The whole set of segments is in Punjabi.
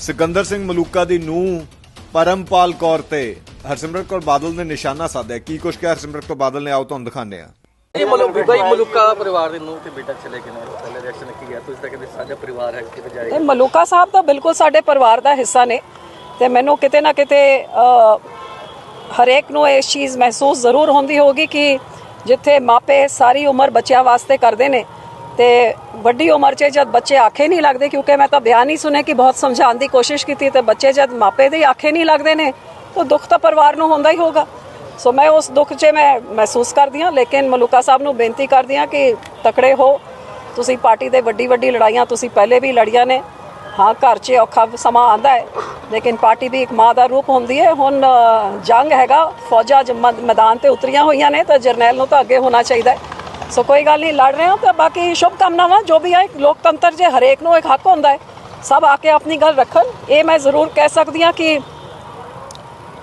ਸਿਕੰਦਰ ਸਿੰਘ ਮਲੂਕਾ ਦੀ ਨੂੰਹ ਪਰਮਪਾਲ ਕੌਰ ਤੇ ਹਰਸਿਮਰਤ ਕੌਰ ਬਾਦਲ ਨੇ ਨਿਸ਼ਾਨਾ ਸਾਧਿਆ। ਕੀ ਕੁਛ ਕਿਹਾ ਹਰਸਿਮਰਤ ਕੌਰ ਬਾਦਲ ਨੇ? ਆਓ ਤੁਹਾਨੂੰ ਦਿਖਾਉਂਦੇ ਆ ਇਹ ਮਲੂਕ ਜੀ ਮਲੂਕਾ ਪਰਿਵਾਰ ਦੇ ਨੂੰ ਤੇ ਬੇਟਾ ਚਲੇ ਗਏ ਨੇ। ਪਹਿਲੇ ਰਿਐਕਸ਼ਨ ਕੀ ਗਿਆ? ਤੁਸੀਂ ਤਾਂ ਕਹਿੰਦੇ ਸਾਡਾ ਪਰਿਵਾਰ ਹੈ ਕਿਤੇ ਜਾਏਗਾ ਇਹ ਮਲੂਕਾ ਸਾਹਿਬ ਤਾਂ ਬਿਲਕੁਲ ਸਾਡੇ ਪਰਿਵਾਰ ਦਾ ਹਿੱਸਾ ਨੇ ਤੇ ਮੈਨੂੰ ਕਿਤੇ ਨਾ ਕਿਤੇ ਹਰੇਕ ਨੂੰ ਇਹ ਚੀਜ਼ ਮਹਿਸੂਸ ਜ਼ਰੂਰ ਹੁੰਦੀ ਹੋਗੀ ਕਿ ਜਿੱਥੇ ਮਾਪੇ ਸਾਰੀ ਉਮਰ ਬੱਚਿਆਂ ਵਾਸਤੇ ਕਰਦੇ ਨੇ ਤੇ ਵੱਡੀ ਉਮਰ 'ਚ ਜਦ ਬੱਚੇ ਆਖੇ ਨਹੀਂ ਲੱਗਦੇ, ਕਿਉਂਕਿ ਮੈਂ ਤਾਂ ਬਿਆਨ ਨਹੀਂ ਸੁਣੇ ਕਿ ਬਹੁਤ ਸਮਝਾਉਣ ਦੀ ਕੋਸ਼ਿਸ਼ ਕੀਤੀ ਤੇ ਬੱਚੇ ਜਦ ਮਾਪੇ ਦੇ ਆਖੇ ਨਹੀਂ ਲੱਗਦੇ ਨੇ ਤਾਂ ਦੁੱਖ ਤਾਂ ਪਰਿਵਾਰ ਨੂੰ ਹੁੰਦਾ ਹੀ ਹੋਗਾ ਸੋ ਮੈਂ ਉਸ ਦੁੱਖ 'ਚ ਮੈਂ ਮਹਿਸੂਸ ਕਰਦੀ ਹਾਂ, ਲੇਕਿਨ ਮਲੂਕਾ ਸਾਹਿਬ ਨੂੰ ਬੇਨਤੀ ਕਰਦੀ ਹਾਂ ਕਿ ਤਕੜੇ ਹੋ। ਤੁਸੀਂ ਪਾਰਟੀ ਦੇ ਵੱਡੀ ਵੱਡੀ ਲੜਾਈਆਂ ਤੁਸੀਂ ਪਹਿਲੇ ਵੀ ਲੜੀਆਂ ਨੇ। ਹਾਂ, ਘਰ 'ਚ ਔਖਾ ਸਮਾਂ ਆਂਦਾ ਹੈ, ਲੇਕਿਨ ਪਾਰਟੀ ਵੀ ਇੱਕ ਮਾਂ ਦਾ ਰੂਪ ਹੁੰਦੀ ਹੈ। ਹੁਣ ਜੰਗ ਹੈਗਾ, ਫੌਜਾਂ ਜ- ਮੈਦਾਨ ਤੇ ਉਤਰੀਆਂ ਹੋਈਆਂ ਨੇ, ਤਾਂ ਜਰਨੈਲ ਨੂੰ ਤਾਂ ਅੱਗੇ ਹੋਣਾ ਚਾਹੀਦਾ ਹੈ। ਸੋ ਕੋਈ ਗੱਲ ਨਹੀਂ, ਲੜ ਰਹੇ ਹਾਂ ਤਾਂ ਬਾਕੀ ਸ਼ੁਭ ਕਾਮਨਾਵਾਂ ਜੋ ਵੀ ਹੈ ਲੋਕਤੰਤਰ ਜੇ ਹਰੇਕ ਨੂੰ ਇੱਕ ਹੱਕ ਹੁੰਦਾ ਹੈ, ਸਭ ਆ ਕੇ ਆਪਣੀ ਗੱਲ ਰੱਖਣ। ਇਹ ਮੈਂ ਜ਼ਰੂਰ ਕਹਿ ਸਕਦੀ ਹਾਂ ਕਿ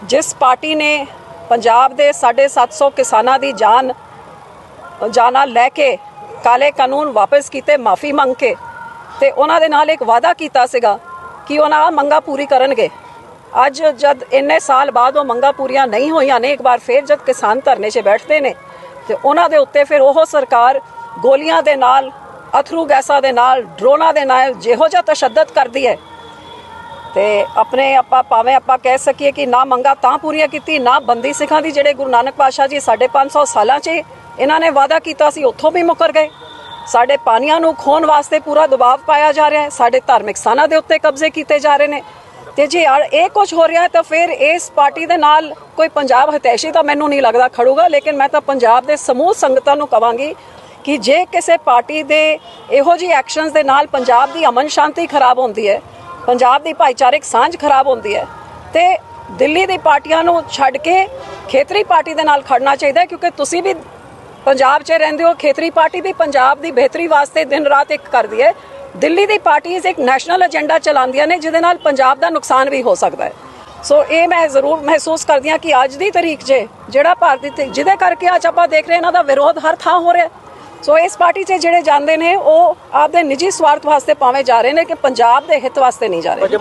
ਜਿਸ ਪਾਰਟੀ ਨੇ ਪੰਜਾਬ ਦੇ 750 ਕਿਸਾਨਾਂ ਦੀ ਜਾਨ, ਜਾਨਾਂ ਲੈ ਕੇ ਕਾਲੇ ਕਾਨੂੰਨ ਵਾਪਸ ਕੀਤੇ, ਮਾਫੀ ਮੰਗ ਕੇ, ਤੇ ਉਹਨਾਂ ਦੇ ਨਾਲ ਇੱਕ ਵਾਅਦਾ ਕੀਤਾ ਸੀਗਾ ਕਿ ਉਹਨਾਂ ਆਹ ਮੰਗਾਂ ਪੂਰੀ ਕਰਨਗੇ। ਅੱਜ ਜਦ ਇੰਨੇ ਸਾਲ ਬਾਅਦ ਉਹ ਮੰਗਾਂ ਪੂਰੀਆਂ ਨਹੀਂ ਹੋਈਆਂ ਨੇ, ਇੱਕ ਵਾਰ ਫੇਰ ਜਦ ਕਿਸਾਨ ਧਰਨੇ 'ਚ ਬੈਠਦੇ ਨੇ ਤੇ ਉਹਨਾਂ ਦੇ ਉੱਤੇ ਫਿਰ ਉਹ ਸਰਕਾਰ ਗੋਲੀਆਂ ਦੇ ਨਾਲ, ਅਥਰੂ ਗੈਸਾਂ ਦੇ ਨਾਲ, ਡਰੋਨਾਂ ਦੇ ਨਾਲ ਜਿਹੋ ਜਿਹਾ ਤਸ਼ੱਦਦ ਕਰਦੀ ਹੈ। ਤੇ ਆਪਣੇ ਆਪਾਂ ਭਾਵੇਂ ਆਪਾਂ ਕਹਿ ਸਕੀਏ ਕਿ ਨਾ ਮੰਗਾ ਤਾਂ ਪੂਰੀਆਂ ਕੀਤੀ, ਨਾ ਬੰਦੀ ਸਿੱਖਾਂ ਦੀ, ਜਿਹੜੇ ਗੁਰੂ ਨਾਨਕ ਪਾਤਸ਼ਾਹ ਜੀ 550 ਸਾਲਾਂ 'ਚ ਇਹਨਾਂ ਨੇ ਵਾਅਦਾ ਕੀਤਾ ਸੀ, ਉੱਥੋਂ ਵੀ ਮੁੱਕਰ ਗਏ। ਸਾਡੇ ਪਾਣੀਆਂ ਨੂੰ ਖੋਣ ਵਾਸਤੇ ਪੂਰਾ ਦਬਾਅ ਪਾਇਆ ਜਾ ਰਿਹਾ ਹੈ, ਸਾਡੇ ਧਾਰਮਿਕ ਸਥਾਨਾਂ ਦੇ ਉੱਤੇ ਕਬਜ਼ੇ ਕੀਤੇ ਜਾ ਰਹੇ ਨੇ। ਤੇ ਜੇ ਯਾਰ ਇਹ ਕੁਝ ਹੋ ਰਿਹਾ ਤਾਂ ਫਿਰ ਇਸ ਪਾਰਟੀ ਦੇ ਨਾਲ ਕੋਈ ਪੰਜਾਬ ਹਤੈਸ਼ੀ ਤਾਂ ਮੈਨੂੰ ਨਹੀਂ ਲੱਗਦਾ ਖੜੂਗਾ, ਲੇਕਿਨ ਮੈਂ ਤਾਂ ਪੰਜਾਬ ਦੇ ਸਮੂਹ ਸੰਗਤਾਂ ਨੂੰ ਕਵਾਂਗੀ ਕਿ ਜੇ ਕਿਸੇ ਪਾਰਟੀ ਦੇ ਇਹੋ ਜਿਹੇ ਐਕਸ਼ਨਸ ਦੇ ਨਾਲ ਪੰਜਾਬ ਦੀ ਅਮਨ ਸ਼ਾਂਤੀ ਖਰਾਬ ਹੁੰਦੀ ਹੈ, ਪੰਜਾਬ ਦੀ ਭਾਈਚਾਰਕ ਸਾਂਝ ਖਰਾਬ ਹੁੰਦੀ ਹੈ, ਤੇ ਦਿੱਲੀ ਦੀ ਪਾਰਟੀਆਂ ਨੂੰ ਛੱਡ ਕੇ ਖੇਤਰੀ ਪਾਰਟੀ ਦੇ ਨਾਲ ਖੜਨਾ ਚਾਹੀਦਾ ਕਿਉਂਕਿ ਤੁਸੀਂ ਵੀ ਪੰਜਾਬ 'ਚ ਰਹਿੰਦੇ ਹੋ, ਖੇਤਰੀ ਪਾਰਟੀ ਵੀ ਪੰਜਾਬ ਦੀ ਬਿਹਤਰੀ ਵਾਸਤੇ ਦਿਨ ਰਾਤ ਇੱਕ ਕਰਦੀ ਹੈ। ਦਿੱਲੀ ਦੀ ਪਾਰਟੀਆਂ ਇੱਕ ਨੈਸ਼ਨਲ ਏਜੰਡਾ ਚਲਾਉਂਦੀਆਂ ਨੇ, ਜਿਹਦੇ ਨਾਲ ਪੰਜਾਬ ਦਾ ਨੁਕਸਾਨ ਵੀ ਹੋ ਸਕਦਾ ਹੈ। ਸੋ ਇਹ ਮੈਂ ਜ਼ਰੂਰ ਮਹਿਸੂਸ ਕਰਦੀ ਹਾਂ ਕਿ ਅੱਜ ਦੀ ਤਾਰੀਖ 'ਚ ਜਿਹੜਾ ਭਾਰਤੀ ਤੇ, ਜਿਹਦੇ ਕਰਕੇ ਅੱਜ ਆਪਾਂ ਦੇਖ ਰਹੇ ਇਹਨਾਂ ਦਾ ਵਿਰੋਧ ਹਰ ਥਾਂ ਹੋ ਰਿਹਾ ਸੋ ਇਸ ਪਾਰਟੀ 'ਚ ਜਿਹੜੇ ਜਾਂਦੇ ਨੇ, ਉਹ ਆਪਦੇ ਨਿੱਜੀ ਸਵਾਰਥ ਵਾਸਤੇ ਭਾਵੇਂ ਜਾ ਰਹੇ ਨੇ ਕਿ ਪੰਜਾਬ ਦੇ ਹਿੱਤ ਵਾਸਤੇ ਨਹੀਂ ਜਾ ਰਹੇ।